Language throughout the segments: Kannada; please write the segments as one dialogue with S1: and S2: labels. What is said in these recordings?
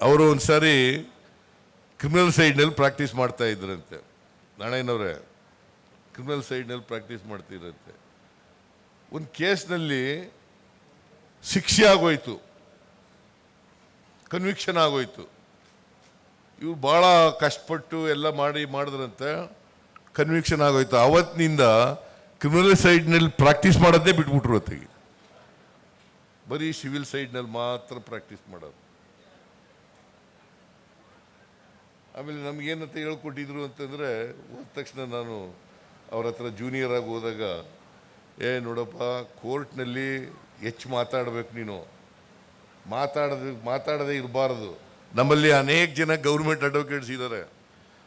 S1: ಅವರು ಒಂದು ಸಾರಿ ಕ್ರಿಮಿನಲ್ ಸೈಡ್ನಲ್ಲಿ ಪ್ರಾಕ್ಟೀಸ್ ಮಾಡ್ತಾ ಇದ್ರಂತೆ. ನಾರಾಯಣವ್ರೆ ಕ್ರಿಮಿನಲ್ ಸೈಡ್ನಲ್ಲಿ ಪ್ರಾಕ್ಟೀಸ್ ಮಾಡ್ತಿದ್ರಂತೆ. ಒಂದು ಕೇಸ್ನಲ್ಲಿ ಶಿಕ್ಷೆ ಆಗೋಯ್ತು. ಕನ್ವಿಕ್ಷನ್ ಆಗೋಯ್ತು. ಇವ್ರು ಭಾಳ ಕಷ್ಟಪಟ್ಟು ಎಲ್ಲ ಮಾಡಿ ಮಾಡಿದ್ರಂತೆ. ಕನ್ವಿಕ್ಷನ್ ಆಗೋಯ್ತು. ಅವತ್ತಿನಿಂದ ಕ್ರಿಮಿನಲ್ ಸೈಡ್ನಲ್ಲಿ ಪ್ರಾಕ್ಟೀಸ್ ಮಾಡೋದೇ ಬಿಟ್ಬಿಟ್ರು ಹೊತ್ತಿಗೆ ಬರೀ ಸಿವಿಲ್ ಸೈಡ್ನಲ್ಲಿ ಮಾತ್ರ ಪ್ರಾಕ್ಟೀಸ್ ಮಾಡೋದು. ಆಮೇಲೆ ನಮಗೇನಂತ ಹೇಳ್ಕೊಟ್ಟಿದ್ರು ಅಂತಂದರೆ, ಹೋದ ತಕ್ಷಣ ನಾನು ಅವ್ರ ಹತ್ರ ಜೂನಿಯರ್ ಆಗಿ ಹೋದಾಗ, ಏ ನೋಡಪ್ಪ, ಕೋರ್ಟ್ನಲ್ಲಿ ಹೆಚ್ಚು ಮಾತಾಡಬೇಕು ನೀನು. ಮಾತಾಡದ, ಮಾತಾಡದೇ ಇರಬಾರ್ದು. ನಮ್ಮಲ್ಲಿ ಅನೇಕ ಜನ ಗೌರ್ಮೆಂಟ್ ಅಡ್ವೊಕೇಟ್ಸ್ ಇದ್ದಾರೆ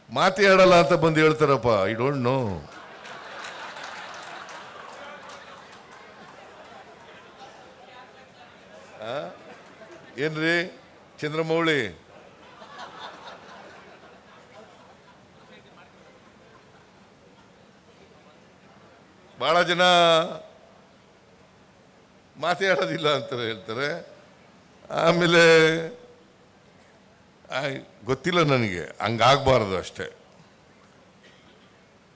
S1: ಮಾತೇ ಆಡಲ್ಲ ಅಂತ ಬಂದು ಹೇಳ್ತಾರಪ್ಪ. ಐ ಡೋಂಟ್ ನೋ ಏನ್ರಿ? ಚಂದ್ರಮೌಳಿ. ಬಹಳ ಜನ ಮಾತಾಡೋದಿಲ್ಲ ಅಂತ ಹೇಳ್ತಾರೆ. ಆಮೇಲೆ ಗೊತ್ತಿಲ್ಲ ನನಗೆ, ಹಂಗಾಗಬಾರ್ದು ಅಷ್ಟೇ.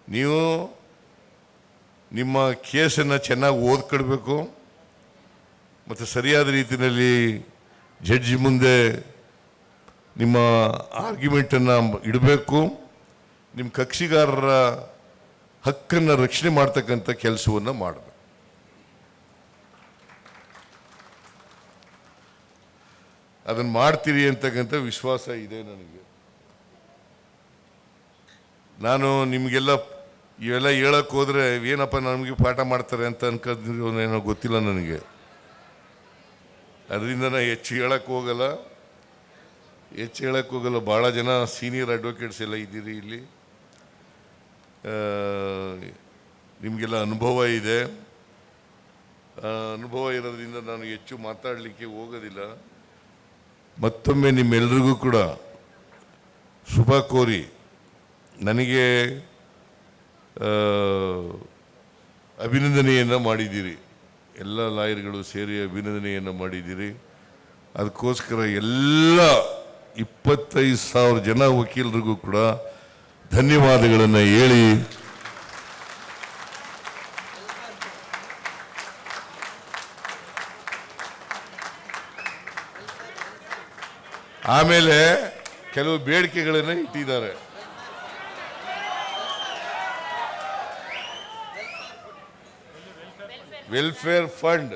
S1: ನೀವು ನಿಮ್ಮ ಕೇಸನ್ನು ಚೆನ್ನಾಗಿ ಓದ್ಕೊಳ್ಬೇಕು, ಮತ್ತು ಸರಿಯಾದ ರೀತಿಯಲ್ಲಿ ಜಡ್ಜ್ ಮುಂದೆ ನಿಮ್ಮ ಆರ್ಗ್ಯುಮೆಂಟನ್ನು ಇಡಬೇಕು, ನಿಮ್ಮ ಕಕ್ಷಿಗಾರರ ಹಕ್ಕನ್ನು ರಕ್ಷಣೆ ಮಾಡ್ತಕ್ಕಂಥ ಕೆಲಸವನ್ನು ಮಾಡಬೇಕು. ಅದನ್ನು ಮಾಡ್ತೀರಿ ಅಂತಕ್ಕಂಥ ವಿಶ್ವಾಸ ಇದೆ ನನಗೆ. ನಾನು ನಿಮಗೆಲ್ಲ ಇವೆಲ್ಲ ಹೇಳಕ್ಕೆ ಹೋದರೆ ಏನಪ್ಪ ನಮಗೆ ಪಾಠ ಮಾಡ್ತಾರೆ ಅಂತ ಅನ್ಕೋದೇನೋ ಗೊತ್ತಿಲ್ಲ ನನಗೆ. ಅದರಿಂದ ನಾನು ಹೆಚ್ಚು ಹೇಳಕ್ಕೆ ಹೋಗಲ್ಲ. ಹೆಚ್ಚು ಹೇಳಕ್ಕೆ ಹೋಗಲ್ಲ. ಭಾಳ ಜನ ಸೀನಿಯರ್ ಅಡ್ವೊಕೇಟ್ಸ್ ಎಲ್ಲ ಇದ್ದೀರಿ ಇಲ್ಲಿ. ನಿಮಗೆಲ್ಲ ಅನುಭವ ಇದೆ. ಅನುಭವ ಇರೋದ್ರಿಂದ ನಾನು ಹೆಚ್ಚು ಮಾತಾಡಲಿಕ್ಕೆ ಹೋಗೋದಿಲ್ಲ. ಮತ್ತೊಮ್ಮೆ ನಿಮ್ಮೆಲ್ಲರಿಗೂ ಕೂಡ ಶುಭ ಕೋರಿ. ನನಗೆ ಅಭಿನಂದನೆಯನ್ನು ಮಾಡಿದ್ದೀರಿ. ಎಲ್ಲ ಲಾಯರ್ಗಳು ಸೇರಿ ಅಭಿನಂದನೆಯನ್ನು ಮಾಡಿದ್ದೀರಿ. ಅದಕ್ಕೋಸ್ಕರ ಎಲ್ಲ ಇಪ್ಪತ್ತೈದು ಸಾವಿರ ಜನ ವಕೀಲರಿಗೂ ಕೂಡ ಧನ್ಯವಾದಗಳನ್ನು ಹೇಳಿ ಆಮೇಲೆ ಕೆಲವು ಬೇಡಿಕೆಗಳನ್ನು ಇಟ್ಟಿದ್ದಾರೆ ವೆಲ್ಫೇರ್ ಫಂಡ್
S2: ಮತ್ತೆ ಸ್ಟೈಫಂಡು ಬೇಕು
S1: ಆ?
S2: ವೆಲ್ಫೇರ್ ಫಂಡು ಮತ್ತೆ ಸ್ಟೈಫಂಡು ಯುವ ವಕೀಲರಿಗೆ ಸ್ಟೈಫಂಡ್ ಬೇಕು welfare fund twenty five lakhs twenty five lakhs welfare ಕೆಲವು ಬೇಡಿಕೆಗಳನ್ನ ಇಟ್ಟಿದ್ದಾರೆ. ವೆಲ್ಫೇರ್ ಫಂಡ್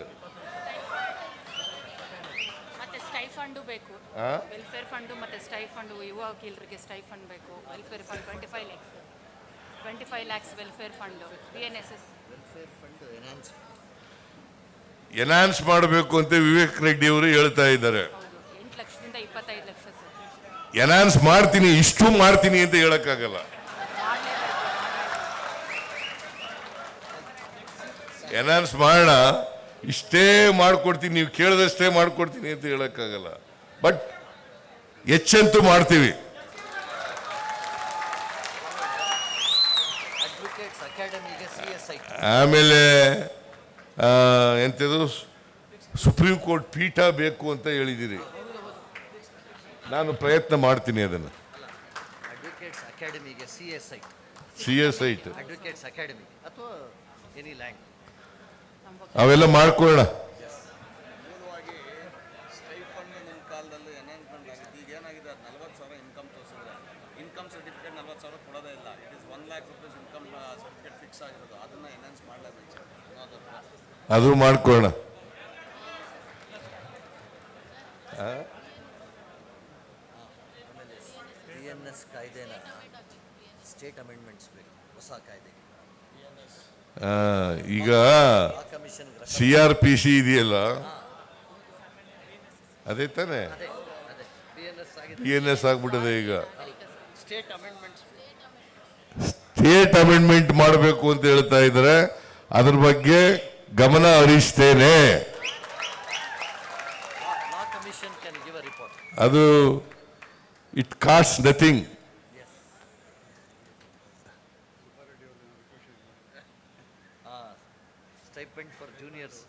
S1: ಎನ್ಹಾನ್ಸ್ ಮಾಡಬೇಕು ಅಂತ ವಿವೇಕ್ ರೆಡ್ಡಿ ಅವರು ಹೇಳ್ತಾ ಇದ್ದಾರೆ.
S2: ಇಪ್ಪತ್ತೈದು ಲಕ್ಷ ಸರ್.
S1: ಎನ್ಹಾನ್ಸ್ ಮಾಡ್ತೀನಿ ಇಷ್ಟು ಮಾಡ್ತೀನಿ ಅಂತ ಹೇಳಕ್ಕಾಗಲ್ಲ. ಎನಾನ್ಸ್ ಮಾಡೋಣ ಇಷ್ಟೇ ಮಾಡ್ಕೊಡ್ತೀನಿ ನೀವು ಕೇಳಿದಷ್ಟೇ ಮಾಡ್ಕೊಡ್ತೀನಿ ಅಂತ ಹೇಳಕ್ಕಾಗಲ್ಲ. ಬಟ್ ಹೆಚ್ಚಂತೂ ಮಾಡ್ತೀವಿ. ಆಮೇಲೆ ಎಂತದು ಎಂಥದ್ದು ಸುಪ್ರೀಂ ಕೋರ್ಟ್ ಪೀಠ ಬೇಕು ಅಂತ ಹೇಳಿದ್ದೀರಿ ನಾನು ಪ್ರಯತ್ನ ಮಾಡ್ತೀನಿ ಅದನ್ನು.
S3: Advocates ಅಕಾಡೆಮಿಗೆ C S I
S1: C S eight
S3: advocates academy ಅಥವಾ ಎನಿ ಲ್ಯಾಂಡ್
S1: ಅವೆಲ್ಲ ಮಾಡ್ಕೊಳ್ಳೋಣ.
S4: ಮೂಲವಾಗಿ ಸ್ಟೈಫಂಡ್ ನಿಮ್ಮ ಕಾಲದಲ್ಲಿ ಎನ್ಹಾನ್ಸ್ಮೆಂಟ್ ಆಗಿತ್ತು ಈಗ ಏನಾಗಿದೆ? ಅದು ನಲ್ವತ್ತು ಸಾವಿರ ಇನ್ಕಮ್ ತೋರಿಸಿದ್ರೆ. ಇನ್ಕಮ್ ಸರ್ಟಿಫಿಕೇಟ್ ನಲ್ವತ್ತು ಸಾವಿರ ಕೊಡೋದೇ ಇಲ್ಲ. It is one lakh rupees income certificate fix ಆಗಿರೋದು. ಅದನ್ನು ಎನ್ಹಾನ್ಸ್ ಮಾಡಲೇಬೇಕು. ಅನ್ನೋದು
S1: ಅದು ಮಾಡ್ಕೊಳ್ಳೋಣ
S3: ಬಿ ಎನ್ ಎಸ್ ಕಾಯ್ದೆನ ಸ್ಟೇಟ್ ಅಮೆಂಡ್ಮೆಂಟ್ಸ್ ಬೇಕು ಹೊಸ ಕಾಯ್ದೆಗೆ
S1: ಆ, ಈಗ
S3: ಆ commission
S1: C R P C ಇದೆಯಲ್ಲ? ಅದೇ ತಾನೇ?
S3: ಅದೇ ಬಿ ಎನ್ ಎಸ್ ಆಗಿದೆ.
S1: ಪಿ ಎನ್ ಎಸ್ ಆಗ್ಬಿಟ್ಟಿದೆ ಈಗ.
S3: ಸ್ಟೇಟ್ ಅಮೆಂಡ್ಮೆಂಟ್ಸ್
S1: ಸ್ಟೇಟ್ ಅಮೆಂಡ್ಮೆಂಟ್ ಮಾಡಬೇಕು ಅಂತ ಹೇಳ್ತಾ ಇದ್ರೆ ಅದ್ರ ಬಗ್ಗೆ ಗಮನ ಹರಿಸ್ತೇನೆ.
S3: Law commission can give a report
S1: ಅದು it cost nothing
S3: stipend for juniors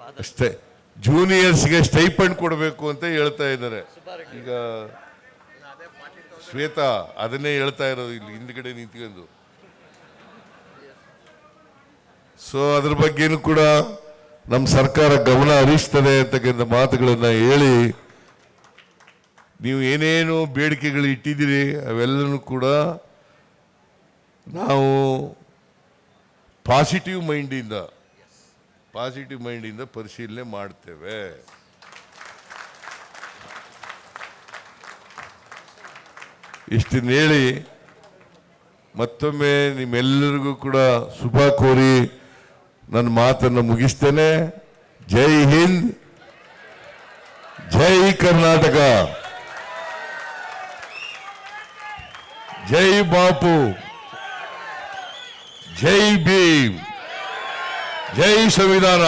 S3: father
S1: ಅಷ್ಟೇ ಜೂನಿಯರ್ಸ್ಗೆ ಸ್ಟೈಪಂಡ್ ಕೊಡಬೇಕು ಅಂತ ಹೇಳ್ತಾ ಇದ್ದಾರೆ. ಈಗ ಶ್ವೇತಾ ಅದನ್ನೇ ಹೇಳ್ತಾ ಇರೋದು ಇಲ್ಲಿ ಹಿಂದ್ಗಡೆ ನಿಂತ್ಕೊಂಡು. ಸೊ ಅದ್ರ ಬಗ್ಗೆನೂ ಕೂಡ ನಮ್ಮ ಸರ್ಕಾರ ಗಮನ ಹರಿಸ್ತದೆ ಅಂತಕ್ಕಂಥ ಮಾತುಗಳನ್ನು ಹೇಳಿ ನೀವು ಏನೇನು ಬೇಡಿಕೆಗಳು ಇಟ್ಟಿದ್ದೀರಿ, ಅವೆಲ್ಲನೂ ಕೂಡ ನಾವು ಪಾಸಿಟಿವ್ ಮೈಂಡಿಂದ ಪಾಸಿಟಿವ್ ಮೈಂಡಿಂದ ಪರಿಶೀಲನೆ ಮಾಡ್ತೇವೆ. ಇಷ್ಟನ್ನ ಹೇಳಿ ಮತ್ತೊಮ್ಮೆ ನಿಮ್ಮೆಲ್ಲರಿಗೂ ಕೂಡ ಶುಭ ಕೋರಿ ನನ್ನ ಮಾತನ್ನು ಮುಗಿಸ್ತೇನೆ. ಜೈ ಹಿಂದ್, ಜೈ ಕರ್ನಾಟಕ. ಜೈ ಬಾಪು. ಜೈ ಭೀಮ್. ಜೈ ಸಂವಿಧಾನ.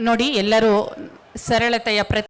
S2: ನೋಡಿ ಎಲ್ಲರೂ ಸರಳತೆಯ ಪ್ರತಿ